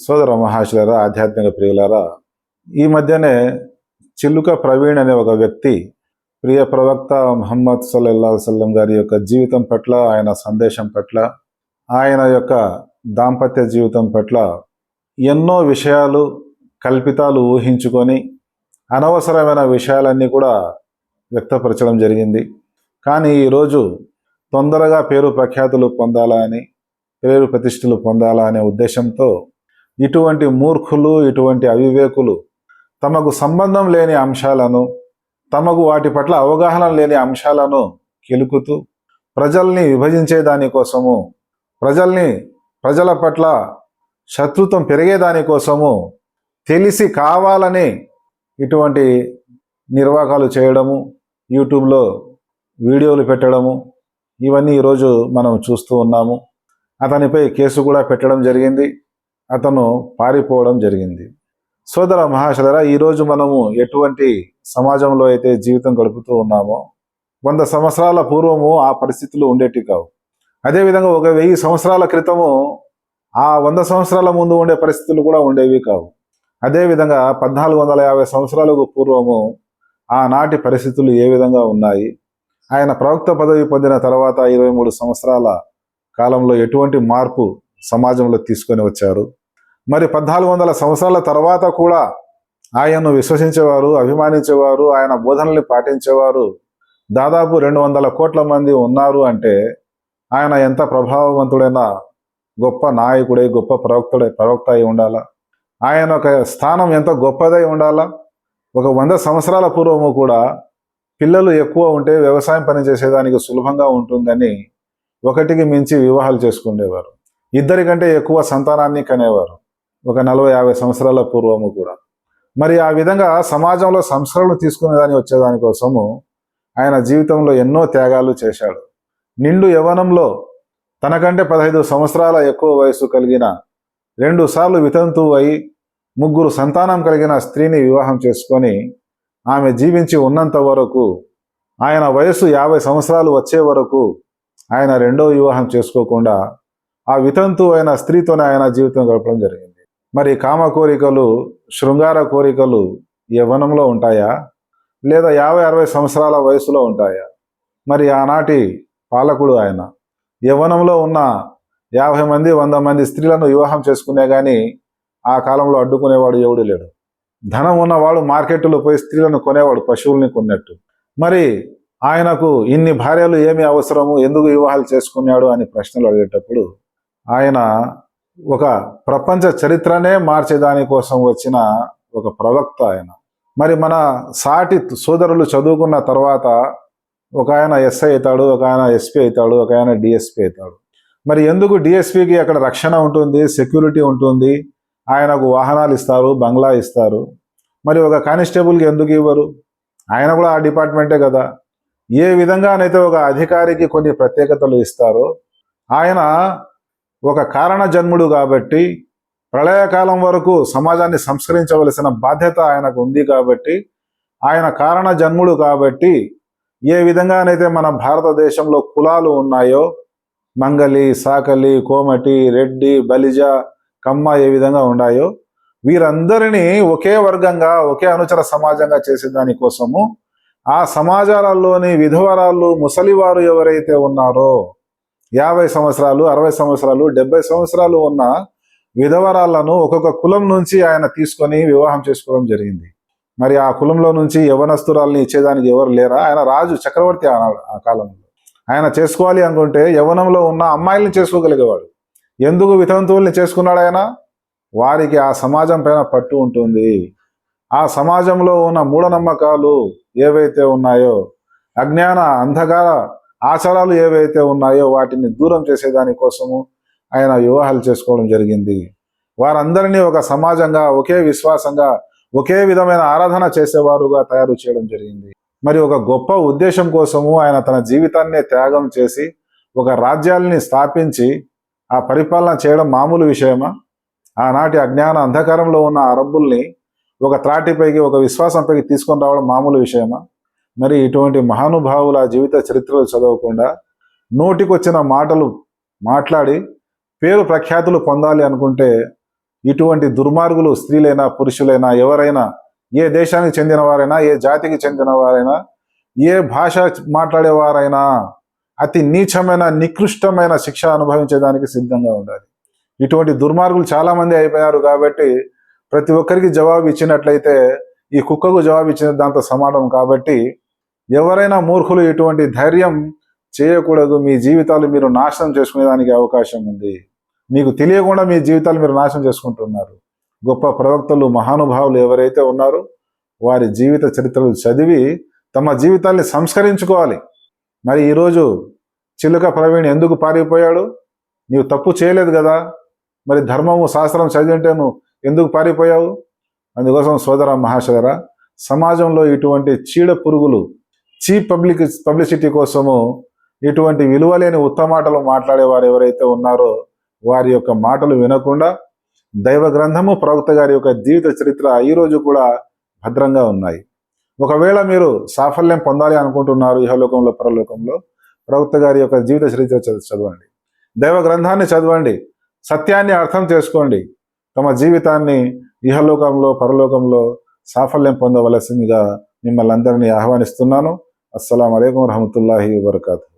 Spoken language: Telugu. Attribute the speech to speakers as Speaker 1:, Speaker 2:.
Speaker 1: సోదర మహాశులరా ఆధ్యాత్మిక ప్రియులారా ఈ మధ్యనే చిల్లుక ప్రవీణ్ అనే ఒక వ్యక్తి ప్రియ ప్రవక్త మహమ్మద్ సల్లల్లా సల్లం గారి యొక్క జీవితం పట్ల ఆయన సందేశం పట్ల ఆయన యొక్క దాంపత్య జీవితం పట్ల ఎన్నో విషయాలు కల్పితాలు ఊహించుకొని అనవసరమైన విషయాలన్నీ కూడా వ్యక్తపరచడం జరిగింది. కానీ ఈరోజు తొందరగా పేరు ప్రఖ్యాతులు పొందాలా అని పేరు ప్రతిష్టలు పొందాలా అనే ఉద్దేశంతో ఇటువంటి మూర్ఖులు ఇటువంటి అవివేకులు తమకు సంబంధం లేని అంశాలను తమకు వాటి పట్ల అవగాహన లేని అంశాలను కెలుకుతూ ప్రజల్ని విభజించే దానికోసము ప్రజల్ని ప్రజల పట్ల శత్రుత్వం పెరిగేదానికోసము తెలిసి కావాలని ఇటువంటి నిర్వాహకాలు చేయడము యూట్యూబ్లో వీడియోలు పెట్టడము ఇవన్నీ ఈరోజు మనం చూస్తూ ఉన్నాము. అతనిపై కేసు కూడా పెట్టడం జరిగింది. అతను పారిపోవడం జరిగింది. సోదర మహాశలరా ఈరోజు మనము ఎటువంటి సమాజంలో అయితే జీవితం గడుపుతూ ఉన్నామో వంద సంవత్సరాల పూర్వము ఆ పరిస్థితులు ఉండేటి కావు. అదేవిధంగా ఒక వెయ్యి సంవత్సరాల క్రితము ఆ వంద సంవత్సరాల ముందు ఉండే పరిస్థితులు కూడా ఉండేవి కావు. అదేవిధంగా పద్నాలుగు వందల యాభై సంవత్సరాలకు పూర్వము ఆనాటి పరిస్థితులు ఏ విధంగా ఉన్నాయి ఆయన ప్రవక్త పదవి పొందిన తర్వాత ఇరవై మూడు సంవత్సరాల కాలంలో ఎటువంటి మార్పు సమాజంలో తీసుకొని వచ్చారు మరి పద్నాలుగు వందల సంవత్సరాల తర్వాత కూడా ఆయన్ను విశ్వసించేవారు అభిమానించేవారు ఆయన బోధనల్ని పాటించేవారు. దాదాపు రెండు వందల కోట్ల మంది ఉన్నారు అంటే ఆయన ఎంత ప్రభావవంతుడైన గొప్ప నాయకుడై గొప్ప ప్రవక్తుడై ప్రవక్త అయి ఉండాలా? ఆయన ఒక స్థానం ఎంత గొప్పదై ఉండాలా? ఒక వంద సంవత్సరాల పూర్వము కూడా పిల్లలు ఎక్కువ ఉంటే వ్యవసాయం పని చేసేదానికి సులభంగా ఉంటుందని ఒకటికి మించి వివాహాలు చేసుకునేవారు. ఇద్దరికంటే ఎక్కువ సంతానాన్ని కనేవారు. ఒక నలభై యాభై సంవత్సరాల పూర్వము కూడా. మరి ఆ విధంగా సమాజంలో సంస్కరణలు తీసుకునేదాన్ని వచ్చేదానికోసము ఆయన జీవితంలో ఎన్నో త్యాగాలు చేశాడు. నిండు యవనంలో తనకంటే పదహైదు సంవత్సరాల ఎక్కువ వయసు కలిగిన రెండు సార్లు వితంతు అయి ముగ్గురు సంతానం కలిగిన స్త్రీని వివాహం చేసుకొని ఆమె జీవించి ఉన్నంత వరకు ఆయన వయసు యాభై సంవత్సరాలు వచ్చే వరకు ఆయన రెండో వివాహం చేసుకోకుండా ఆ వితంతు అయిన స్త్రీతోనే ఆయన జీవితం గడపడం జరిగింది. మరి కామ కోరికలు శృంగార కోరికలు యవ్వనంలో ఉంటాయా? లేదా యాభై అరవై సంవత్సరాల వయసులో ఉంటాయా? మరి ఆనాటి పాలకుడు ఆయన యవ్వనంలో ఉన్న యాభై మంది వంద మంది స్త్రీలను వివాహం చేసుకునే కానీ ఆ కాలంలో అడ్డుకునేవాడు ఎవడు లేడు. ధనం ఉన్నవాడు మార్కెట్లో పోయి స్త్రీలను కొనేవాడు పశువుల్ని కొన్నట్టు. మరి ఆయనకు ఇన్ని భార్యలు ఏమి అవసరము? ఎందుకు వివాహాలు చేసుకున్నాడు? అని ప్రశ్నలు అడిగేటప్పుడు ఆయన ఒక ప్రపంచ చరిత్రనే మార్చేదాని కోసం వచ్చిన ఒక ప్రవక్త ఆయన. మరి మన సాటి సోదరులు చదువుకున్న తర్వాత ఒక ఆయన ఎస్ఐ అవుతాడు ఒక ఆయన ఎస్పీ అవుతాడు ఒక ఆయన డిఎస్పీ అవుతాడు. మరి ఎందుకు డిఎస్పీకి అక్కడ రక్షణ ఉంటుంది సెక్యూరిటీ ఉంటుంది? ఆయనకు వాహనాలు ఇస్తారు బంగ్లా ఇస్తారు. మరి ఒక కానిస్టేబుల్కి ఎందుకు ఇవ్వరు? ఆయన కూడా ఆ డిపార్ట్మెంటే కదా. ఏ విధంగానైతే ఒక అధికారికి కొన్ని ప్రత్యేకతలు ఇస్తారో ఆయన ఒక కారణ జన్ముడు కాబట్టి ప్రళయకాలం వరకు సమాజాన్ని సంస్కరించవలసిన బాధ్యత ఆయనకు ఉంది కాబట్టి ఆయన కారణ జన్ముడు కాబట్టి ఏ విధంగానైతే మన భారతదేశంలో కులాలు ఉన్నాయో మంగలి సాకలి కోమటి రెడ్డి బలిజ కమ్మ ఏ విధంగా ఉన్నాయో వీరందరినీ ఒకే వర్గంగా ఒకే అనుచర సమాజంగా చేసే దానికోసము ఆ సమాజాలలోని విధవరాళ్ళు ముసలివారు ఎవరైతే ఉన్నారో యాభై సంవత్సరాలు అరవై సంవత్సరాలు డెబ్బై సంవత్సరాలు ఉన్న విధవరాళ్ళను ఒక్కొక్క కులం నుంచి ఆయన తీసుకొని వివాహం చేసుకోవడం జరిగింది. మరి ఆ కులంలో నుంచి యవనస్తురాల్ని ఇచ్చేదానికి ఎవరు లేరా? ఆయన రాజు చక్రవర్తి ఆ కాలంలో. ఆయన చేసుకోవాలి అనుకుంటే యవనంలో ఉన్న అమ్మాయిల్ని చేసుకోగలిగేవాడు. ఎందుకు వితంతువుల్ని చేసుకున్నాడు ఆయన? వారికి ఆ సమాజం పైన పట్టు ఉంటుంది. ఆ సమాజంలో ఉన్న మూఢనమ్మకాలు ఏవైతే ఉన్నాయో అజ్ఞాన అంధకార ఆచారాలు ఏవైతే ఉన్నాయో వాటిని దూరం చేసేదానికోసము ఆయన వివాహాలు చేసుకోవడం జరిగింది. వారందరినీ ఒక సమాజంగా ఒకే విశ్వాసంగా ఒకే విధమైన ఆరాధన చేసేవారుగా తయారు చేయడం జరిగింది. మరి ఒక గొప్ప ఉద్దేశం కోసము ఆయన తన జీవితాన్నే త్యాగం చేసి ఒక రాజ్యాల్ని స్థాపించి ఆ పరిపాలన చేయడం మామూలు విషయమా? ఆనాటి అజ్ఞాన అంధకారంలో ఉన్న అరబ్బుల్ని ఒక త్రాటిపైకి ఒక విశ్వాసంపైకి తీసుకొని రావడం మామూలు విషయమా? మరి ఇటువంటి మహానుభావుల జీవిత చరిత్రలు చదవకుండా నోటికొచ్చిన మాటలు మాట్లాడి పేరు ప్రఖ్యాతులు పొందాలి అనుకుంటే ఇటువంటి దుర్మార్గులు స్త్రీలైనా పురుషులైనా ఎవరైనా ఏ దేశానికి చెందిన వారైనా ఏ జాతికి చెందిన వారైనా ఏ భాష మాట్లాడేవారైనా అతి నీచమైన నికృష్టమైన శిక్ష అనుభవించేదానికి సిద్ధంగా ఉండాలి. ఇటువంటి దుర్మార్గులు చాలా మంది అయిపోయారు కాబట్టి ప్రతి ఒక్కరికి జవాబు ఇచ్చినట్లయితే ఈ కుక్కకు జవాబు ఇచ్చిన దాంతో సమానం కాబట్టి ఎవరైనా మూర్ఖులు ఇటువంటి ధైర్యం చేయకూడదు. మీ జీవితాలు మీరు నాశనం చేసుకునేదానికి అవకాశం ఉంది. మీకు తెలియకుండా మీ జీవితాలు మీరు నాశనం చేసుకుంటున్నారు. గొప్ప ప్రవక్తలు మహానుభావులు ఎవరైతే ఉన్నారో వారి జీవిత చరిత్రలు చదివి తమ జీవితాల్ని సంస్కరించుకోవాలి. మరి ఈరోజు చిలుక ప్రవీణ్ ఎందుకు పారిపోయాడు? నీవు తప్పు చేయలేదు కదా. మరి ధర్మము శాస్త్రం చదివింటే నువ్వు ఎందుకు పారిపోయావు? అందుకోసం సోదర మహాశదర సమాజంలో ఇటువంటి చీడ పురుగులు చీప్ పబ్లిక్ పబ్లిసిటీ కోసము ఇటువంటి విలువలేని ఉత్తమాటలు మాట్లాడేవారు ఎవరైతే ఉన్నారో వారి యొక్క మాటలు వినకుండా దైవ గ్రంథము ప్రవక్త గారి యొక్క జీవిత చరిత్ర ఈ రోజు కూడా భద్రంగా ఉన్నాయి. ఒకవేళ మీరు సాఫల్యం పొందాలి అనుకుంటున్నారు ఇహలోకంలో పరలోకంలో ప్రవక్త గారి యొక్క జీవిత చరిత్ర చదవండి. దైవ గ్రంథాన్ని చదవండి. సత్యాన్ని అర్థం చేసుకోండి. తమ జీవితాన్ని ఇహలోకంలో పరలోకంలో సాఫల్యం పొందవలసిందిగా మిమ్మల్ని అందరినీ ఆహ్వానిస్తున్నాను. అస్సలం అయికం వరహమతుల్లాహి వబర్కాతు.